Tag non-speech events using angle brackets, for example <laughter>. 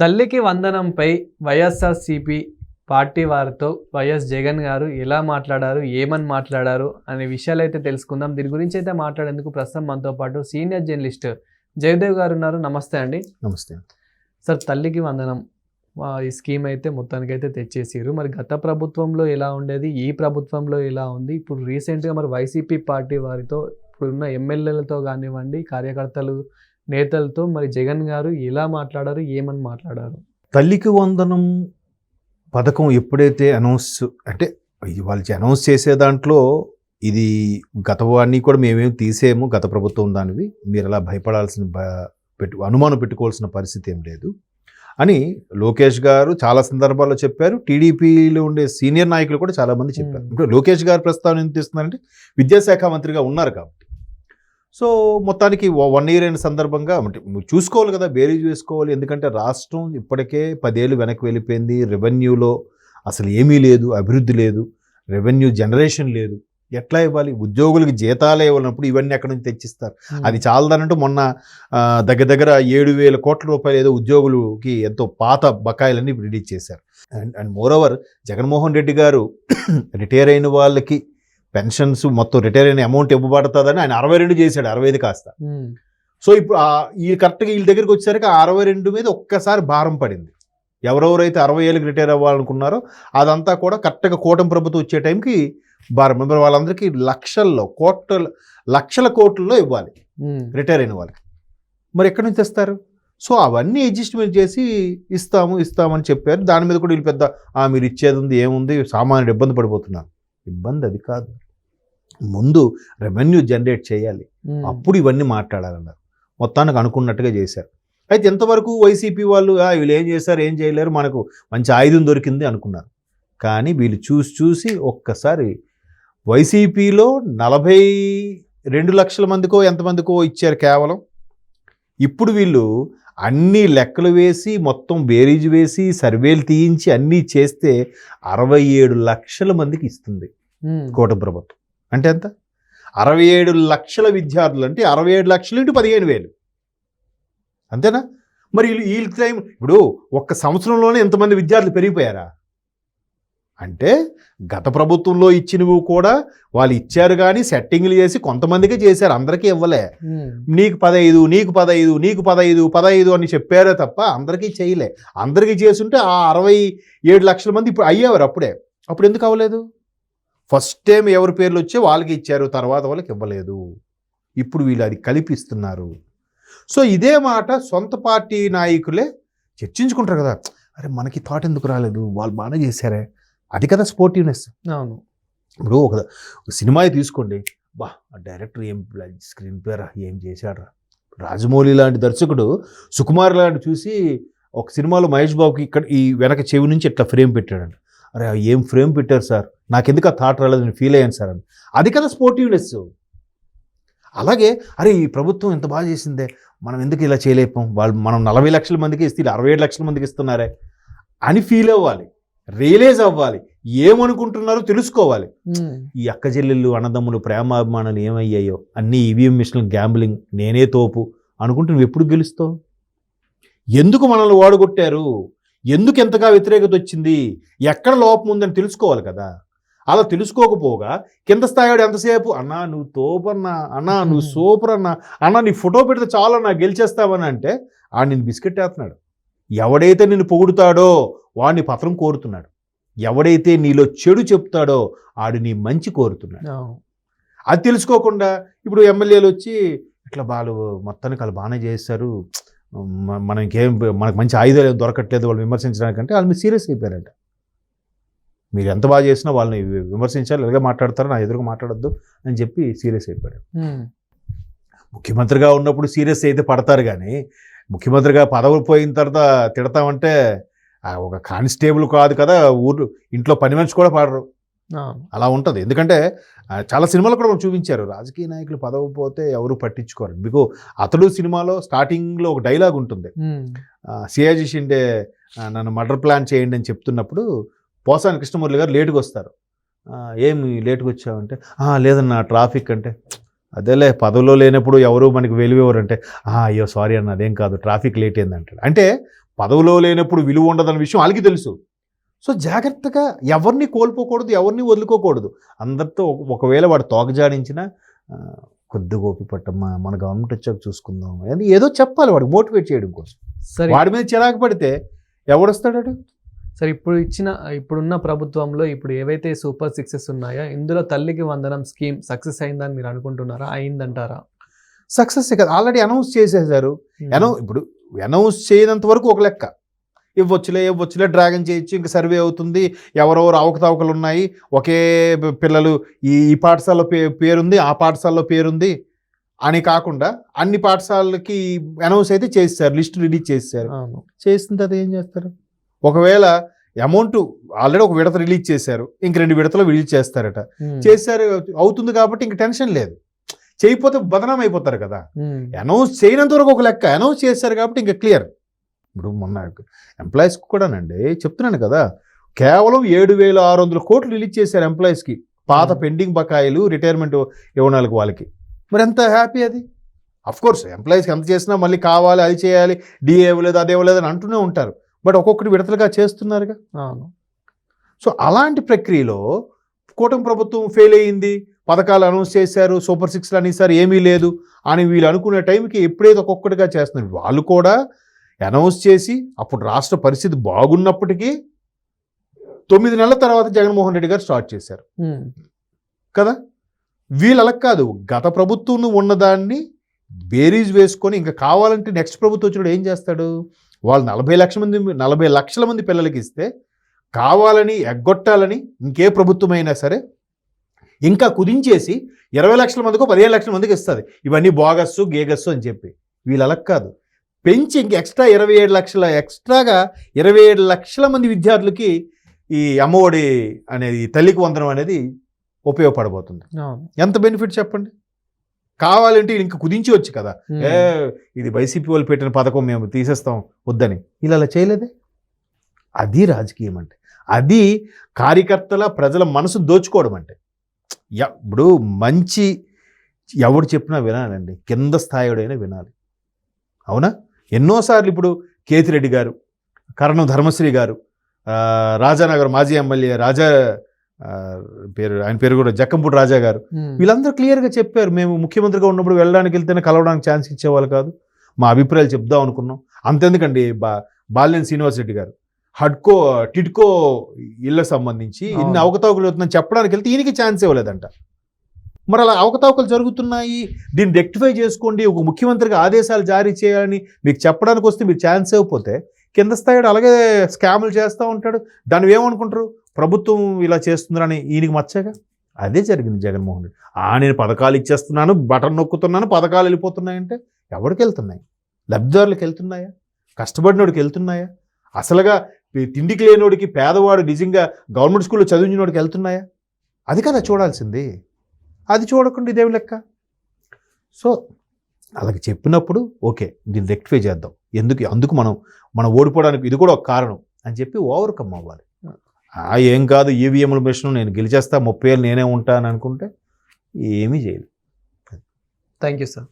తల్లికి వందనంపై వైఎస్ఆర్సిపి పార్టీ వారితో వైఎస్ జగన్ గారు ఎలా మాట్లాడారు ఏమని మాట్లాడారు అనే విషయాలు అయితే తెలుసుకుందాం. దీని గురించి అయితే మాట్లాడేందుకు ప్రస్తుతం మనతో పాటు సీనియర్ జర్నలిస్ట్ జయదేవ్ గారు ఉన్నారు. నమస్తే అండి. నమస్తే. సార్ తల్లికి వందనం ఈ స్కీమ్ అయితే మొత్తానికి అయితే తెచ్చేసారు మరి గత ప్రభుత్వంలో ఎలా ఉండేది ఈ ప్రభుత్వంలో ఎలా ఉంది? ఇప్పుడు రీసెంట్గా మరి వైసీపీ పార్టీ వారితో ఇప్పుడున్న ఎమ్మెల్యేలతో కానివ్వండి కార్యకర్తలు నేతలతో మరి జగన్ గారు ఎలా మాట్లాడారు ఏమని మాట్లాడారు? తల్లికి వందనం పథకం ఎప్పుడైతే అనౌన్స్ అంటే వాళ్ళు అనౌన్స్ చేసే దాంట్లో ఇది గత వాడిని కూడా మేమేం తీసేము గత ప్రభుత్వం దానివి. మీరు అలా భయపడాల్సిన పెట్టు అనుమానం పెట్టుకోవాల్సిన పరిస్థితి ఏం లేదు. అని లోకేష్ గారు చాలా సందర్భాల్లో చెప్పారు. టీడీపీలో ఉండే సీనియర్ నాయకులు కూడా చాలా మంది చెప్పారు. ఇప్పుడు లోకేష్ గారు ప్రస్తావన ఎందుకు తీస్తున్నారంటే విద్యాశాఖ మంత్రిగా ఉన్నారు కాబట్టి. సో మొత్తానికి వన్ ఇయర్ అయిన సందర్భంగా చూసుకోవాలి కదా బేరీజ్ వేసుకోవాలి. ఎందుకంటే రాష్ట్రం ఇప్పటికే పదేళ్ళు వెనక్కి వెళ్ళిపోయింది. రెవెన్యూలో అసలు ఏమీ లేదు అభివృద్ధి లేదు రెవెన్యూ జనరేషన్ లేదు. ఎట్లా ఇవ్వాలి? ఉద్యోగులకి జీతాలే ఇవ్వనప్పుడు ఇవన్నీ ఎక్కడి నుంచి తెచ్చిస్తారు? అది చాలదనంటూ మొన్న దగ్గర దగ్గర ఏడు వేల కోట్ల రూపాయలు ఏదో ఉద్యోగులకి ఎంతో పాత బకాయిలన్నీ రిలీజ్ చేశారు. And and moreover Jaganmohan Reddy గారు <coughs> రిటైర్ అయిన వాళ్ళకి పెన్షన్స్ మొత్తం రిటైర్ అయిన అమౌంట్ ఇవ్వబడుతుందని ఆయన అరవై రెండు చేశాడు అరవై ఐదు కాస్త. సో ఇప్పుడు ఈ కరెక్ట్గా వీళ్ళ దగ్గరికి వచ్చేసరికి ఆ అరవై రెండు మీద ఒక్కసారి భారం పడింది. ఎవరెవరైతే అరవై ఏళ్ళకి రిటైర్ అవ్వాలనుకున్నారో అదంతా కూడా కరెక్ట్గా కూటమి ప్రభుత్వం వచ్చే టైంకి భారం. మరి వాళ్ళందరికీ లక్షల్లో కోట్ల లక్షల కోట్లలో ఇవ్వాలి. రిటైర్ అయిన వాళ్ళకి. మరి ఎక్కడి నుంచి తెస్తారు? సో అవన్నీ అడ్జస్ట్మెంట్ చేసి ఇస్తాము ఇస్తామని చెప్పారు. దాని మీద కూడా వీళ్ళు పెద్ద "ఆ, మీరు ఇచ్చేది ఉంది ఏముంది సామాన్యుడు ఇబ్బంది పడిపోతున్నారు. ఇబ్బంది అది కాదు. ముందు రెవెన్యూ జనరేట్ చేయాలి. అప్పుడు ఇవన్నీ మాట్లాడాలన్నారు. మొత్తానికి అనుకున్నట్టుగా చేశారు. అయితే ఎంతవరకు వైసీపీ వాళ్ళు "ఆ, వీళ్ళు ఏం చేశారు ఏం చేయలేరు మనకు మంచి ఆయుధం దొరికింది అనుకున్నారు. కానీ వీళ్ళు చూసి చూసి ఒక్కసారి వైసీపీలో నలభై రెండు లక్షల మందికో ఎంతమందికో ఇచ్చారు కేవలం. ఇప్పుడు వీళ్ళు అన్ని లెక్కలు వేసి మొత్తం బేరీజ్ వేసి సర్వేలు తీయించి అన్నీ చేస్తే అరవై ఏడు లక్షల మందికి ఇస్తుంది. కూటమి ప్రభుత్వం. అంటే ఎంత? అరవై ఏడు లక్షల విద్యార్థులు అంటే అరవై ఏడు లక్షలు ఇంటూ పదిహేను వేలు. అంతేనా? మరి వీళ్ళు వీళ్ళ టైం ఇప్పుడు ఒక్క సంవత్సరంలోనే ఎంతమంది విద్యార్థులు పెరిగిపోయారా? అంటే గత ప్రభుత్వంలో ఇచ్చినవి కూడా వాళ్ళు ఇచ్చారు కానీ సెట్టింగ్లు చేసి కొంతమందికే చేశారు. అందరికీ ఇవ్వలే. నీకు పదహైదు నీకు పదహైదు నీకు పదహైదు పదహైదు అని చెప్పారే తప్ప అందరికీ చేయలే. అందరికీ చేసుంటే ఆ అరవై ఏడు లక్షల మంది ఇప్పుడు అయ్యేవారు అప్పుడే. అప్పుడు ఎందుకు అవ్వలేదు? ఫస్ట్ టైం ఎవరి పేర్లు వచ్చే వాళ్ళకి ఇచ్చారు తర్వాత వాళ్ళకి ఇవ్వలేదు. ఇప్పుడు వీళ్ళు అది కల్పిస్తున్నారు. సో ఇదే మాట సొంత పార్టీ నాయకులే చర్చించుకుంటారు కదా. అరే మనకి థాట్ ఎందుకు రాలేదు? వాళ్ళు బాగానే చేశారే. అది కదా స్పోర్టివ్నెస్ అవును. ఇప్పుడు ఒక సినిమా తీసుకోండి. బా ఆ డైరెక్టర్ ఏం స్క్రీన్ పేరా ఏం చేశాడు రాజమౌళి లాంటి దర్శకుడు సుకుమార్ లాంటి చూసి ఒక సినిమాలో మహేష్ బాబుకి ఇక్కడ ఈ వెనక చెవి నుంచి ఇట్లా ఫ్రేమ్ పెట్టాడంట. అరే ఏం ఫ్రేమ్ పెట్టారు సార్? నాకెందుకు ఆ థాట్ రాలేదు నేను ఫీల్ అయ్యాను సార్ అని. అది కదా స్పోర్టివ్నెస్. అలాగే అరే ఈ ప్రభుత్వం ఎంత బాగా చేసిందే. మనం ఎందుకు ఇలా చేయలేపాం వాళ్ళు మనం నలభై లక్షల మందికి ఇస్తే వీళ్ళు అరవై ఏడు లక్షల మందికి ఇస్తున్నారే అని ఫీల్ అవ్వాలి. రియలైజ్ అవ్వాలి. ఏమనుకుంటున్నారో తెలుసుకోవాలి. ఈ అక్క చెల్లెళ్ళు అన్నదమ్ములు ప్రేమాభిమానాలు ఏమయ్యాయో అన్నీ ఈవీఎం మిషన్లు గ్యాంబ్లింగ్ నేనే తోపు అనుకుంటే నువ్వు ఎప్పుడు గెలుస్తావు? ఎందుకు మనల్ని వాడగొట్టారు ఎందుకు ఎంతగా వ్యతిరేకత వచ్చింది? ఎక్కడ లోపం ఉందని తెలుసుకోవాలి కదా. అలా తెలుసుకోకపోగా కింద స్థాయివాడు ఎంతసేపు అన్నా నువ్వు తోపన్నా అన్నా నువ్వు <laughs> సూపర్ అన్నా అన్నా నీ ఫోటో పెడితే చాలన్నా గెలిచేస్తావని అంటే ఆ నేను బిస్కెట్ వేస్తున్నాడు. ఎవడైతే నిన్ను పొగుడుతాడో వాడిని పత్రం కోరుతున్నాడు. ఎవడైతే నీలో చెడు చెప్తాడో ఆడు నీ మంచి కోరుతున్నాడు. అది తెలుసుకోకుండా ఇప్పుడు ఎమ్మెల్యేలు వచ్చి ఇట్లా వాళ్ళు మొత్తానికి వాళ్ళు బాగానే చేస్తారు. మ- మనం ఇంకేం మనకు మంచి ఆయుధాలు దొరకట్లేదు వాళ్ళు విమర్శించడానికంటే వాళ్ళు మీరు సీరియస్ అయిపోయారంట. మీరు ఎంత బాగా చేసినా వాళ్ళని విమర్శించాలి ఇలాగే మాట్లాడతారు నా ఎదురుగా మాట్లాడొద్దు అని చెప్పి సీరియస్ అయిపోయారు ఉమ్, ముఖ్యమంత్రిగా ఉన్నప్పుడు సీరియస్ అయితే పడతారు కానీ ముఖ్యమంత్రిగా పదవులు పోయిన తర్వాత తిడతామంటే ఒక కానిస్టేబుల్ కాదు కదా ఊరు ఇంట్లో పని మనిషి కూడా పాడరు. అలా ఉంటుంది. ఎందుకంటే చాలా సినిమాలు కూడా మనం చూపించారు. రాజకీయ నాయకులు పదవి పోతే ఎవరు పట్టించుకోరు. బికో అతడు సినిమాలో స్టార్టింగ్లో ఒక డైలాగ్ ఉంటుంది. సియాజీ షిండే నన్ను మర్డర్ ప్లాన్ చేయండి అని చెప్తున్నప్పుడు పోసాని కృష్ణమురళి గారు లేటుగా వస్తారు. ఏమి లేటుగా వచ్చావంటే "ఆ, లేదన్నా ట్రాఫిక్ అంటే అదేలే పదవిలో లేనప్పుడు ఎవరు మనకి వెలువెవరు అంటే "ఆ, అయ్యో సారీ అన్న అదేం కాదు ట్రాఫిక్ లేట్ అయింది అంటాడు. అంటే పదవిలో లేనప్పుడు విలువ ఉండదన్న విషయం వాళ్ళకి తెలుసు. సో జాగ్రత్తగా ఎవరిని కోల్పోకూడదు ఎవరిని వదులుకోకూడదు. అందరితో ఒక- ఒకవేళ వాడు తోకజాడించినా "ఆ, కొద్దిగా ఓపి పట్టమ్మా మన గవర్నమెంట్ వచ్చాక చూసుకుందాం అని ఏదో చెప్పాలి వాడికి మోటివేట్ చేయడం కోసం. సరే. వాడి మీద చిరాకు పడితే ఎవడొస్తాడు సరే ఇప్పుడు ఇచ్చిన ఇప్పుడున్న ప్రభుత్వంలో ఇప్పుడు ఏవైతే సూపర్ సిక్సెస్ ఉన్నాయో ఇందులో తల్లికి వందనం స్కీమ్ సక్సెస్ అయిందని మీరు అనుకుంటున్నారా? అయిందంటారా? సక్సెస్ కదా ఆల్రెడీ అనౌన్స్ చేసేసారు అనౌ ఇప్పుడు అనౌన్స్ చేయనంత వరకు ఒక లెక్క. ఇవ్వచ్చులే ఇవ్వచ్చులే డ్రాగన్ చేయొచ్చు ఇంకా సర్వే అవుతుంది. ఎవరెవరు అవకతవకలు ఉన్నాయి. ఒకే పిల్లలు ఈ ఈ పాఠశాలలో పే పేరుంది ఆ పాఠశాలలో పేరుంది అని కాకుండా అన్ని పాఠశాలలకి అనౌన్స్ అయితే చేస్తారు లిస్ట్ రిలీజ్ చేస్తారు చేసిన తర్వాత ఏం చేస్తారు? ఒకవేళ అమౌంట్ ఆల్రెడీ ఒక విడత రిలీజ్ చేశారు ఇంక రెండు విడతలు రిలీజ్ చేస్తారట. ఉమ్. చేశారు అవుతుంది కాబట్టి ఇంక టెన్షన్ లేదు. చేయకపోతే బదనాం అయిపోతారు కదా. అనౌన్స్ చేయనంత వరకు ఒక లెక్క అనౌన్స్ చేశారు కాబట్టి ఇంకా క్లియర్ ఇప్పుడు మొన్న ఎంప్లాయీస్కి కూడానండి చెప్తున్నాను కదా కేవలం ఏడు వేల ఆరు వందల కోట్లు రిలీజ్ చేశారు ఎంప్లాయీస్కి పాత Hmm. పెండింగ్ బకాయిలు రిటైర్మెంట్ ఇవ్వనాలకు వాళ్ళకి. మరి ఎంత హ్యాపీ అది? అఫ్ కోర్స్ ఎంప్లాయీస్కి ఎంత చేసినా మళ్ళీ కావాలి అది చేయాలి డిఏ ఇవ్వలేదు అది ఇవ్వలేదు అని అంటూనే ఉంటారు. బట్ ఒక్కొక్కటి విడతలుగా చేస్తున్నారుగా? అవును. సో అలాంటి ప్రక్రియలో కూటమి ప్రభుత్వం ఫెయిల్ అయ్యింది పథకాలు అనౌన్స్ చేశారు సూపర్ సిక్స్లు అనేసారు ఏమీ లేదు అని వీళ్ళు అనుకునే టైంకి ఎప్పుడైతే ఒక్కొక్కటిగా చేస్తున్నారు. వాళ్ళు కూడా అనౌన్స్ చేసి అప్పుడు రాష్ట్ర పరిస్థితి బాగున్నప్పటికీ తొమ్మిది నెలల తర్వాత జగన్మోహన్ రెడ్డి గారు స్టార్ట్ చేశారు. కదా? వీళ్ళు అలా కాదు. గత ప్రభుత్వం ఉన్నదాన్ని బేరీజ్ వేసుకొని ఇంకా కావాలంటే నెక్స్ట్ ప్రభుత్వం వచ్చినప్పుడు ఏం చేస్తాడు? వాళ్ళు నలభై లక్షల మంది నలభై లక్షల మంది పిల్లలకి ఇస్తే కావాలని ఎగ్గొట్టాలని ఇంకే ప్రభుత్వం అయినా సరే ఇంకా కుదించేసి ఇరవై లక్షల మందికో పదిహేను లక్షల మందికి ఇస్తుంది. ఇవన్నీ బోగస్సు గేగస్సు అని చెప్పి. వీళ్ళు అలా కాదు. పెంచి ఇంక ఎక్స్ట్రా ఇరవై ఏడు లక్షల ఎక్స్ట్రాగా ఇరవై ఏడు లక్షల మంది విద్యార్థులకి ఈ అమ్మఒడి అనేది తల్లికి వందనం అనేది ఉపయోగపడబోతుంది. ఎంత బెనిఫిట్ చెప్పండి? కావాలంటే ఇంక కుదించి వచ్చు కదా. ఏ ఇది వైసీపీ వాళ్ళు పెట్టిన పథకం మేము తీసేస్తాం వద్దని. ఇలా అలా చేయలేదే? అది రాజకీయం అంటే. అది కార్యకర్తల ప్రజల మనసు దోచుకోవడం అంటే. ఇప్పుడు మంచి ఎవడు చెప్పినా వినాలండి. కింద స్థాయిడైనా వినాలి. అవునా? ఎన్నోసార్లు ఇప్పుడు కేతిరెడ్డి గారు కరణం ధర్మశ్రీ గారు రాజానగర్ మాజీ ఎమ్మెల్యే రాజా పేరు ఆయన పేరు కూడా జక్కంపూడి రాజా గారు. వీళ్ళందరూ క్లియర్గా చెప్పారు మేము ముఖ్యమంత్రిగా ఉన్నప్పుడు వెళ్ళడానికి వెళ్తేనే కలవడానికి ఛాన్స్ ఇచ్చేవాళ్ళు కాదు. మా అభిప్రాయాలు చెప్దాం అనుకున్నాం. అంతెందుకండి బా బాలినేని శ్రీనివాస్ రెడ్డి గారు. హడ్కో టిడ్కో ఇళ్ళకి సంబంధించి ఇన్ని. అవకతవకలు అవుతుందని చెప్పడానికి వెళ్తే ఈయనకి ఛాన్స్ ఇవ్వలేదంట. మరి అలా అవకతవకలు జరుగుతున్నాయి. దీన్ని రెక్టిఫై చేసుకోండి ఒక ముఖ్యమంత్రికి ఆదేశాలు జారీ చేయాలని మీకు చెప్పడానికి వస్తే మీరు ఛాన్స్ ఇవ్వకపోతే కింద స్థాయిలో అలాగే స్కాములు చేస్తూ ఉంటాడు. దాన్ని ఏమనుకుంటారు? ప్రభుత్వం ఇలా చేస్తుందని ఈయనకి మచ్చగా అదే జరిగింది జగన్మోహన్ రెడ్డి. ఆ నేను పథకాలు ఇచ్చేస్తున్నాను బటన్ నొక్కుతున్నాను పథకాలు వెళ్ళిపోతున్నాయంటే ఎవరికి వెళ్తున్నాయి? లబ్ధిదారులకు వెళ్తున్నాయా? కష్టపడినోడికి వెళ్తున్నాయా? అసలుగా తిండికి లేనోడికి పేదవాడు నిజంగా గవర్నమెంట్ స్కూల్లో చదివినోడికి వెళ్తున్నాయా? అది కదా చూడాల్సింది. అది చూడకుండా ఇదేమి లెక్క? సో అలాగే చెప్పినప్పుడు ఓకే దీన్ని రెక్టిఫై చేద్దాం. ఎందుకు అందుకు మనం మనం ఓడిపోవడానికి ఇది కూడా ఒక కారణం అని చెప్పి ఓవర్కమ్ అవ్వాలి. ఏం కాదు ఈవీఎంల మిషన్ నేను గెలిచేస్తా ముప్పై ఏళ్ళు నేనే ఉంటాను అనుకుంటే ఏమీ చేయలేదు థ్యాంక్ యూ సార్.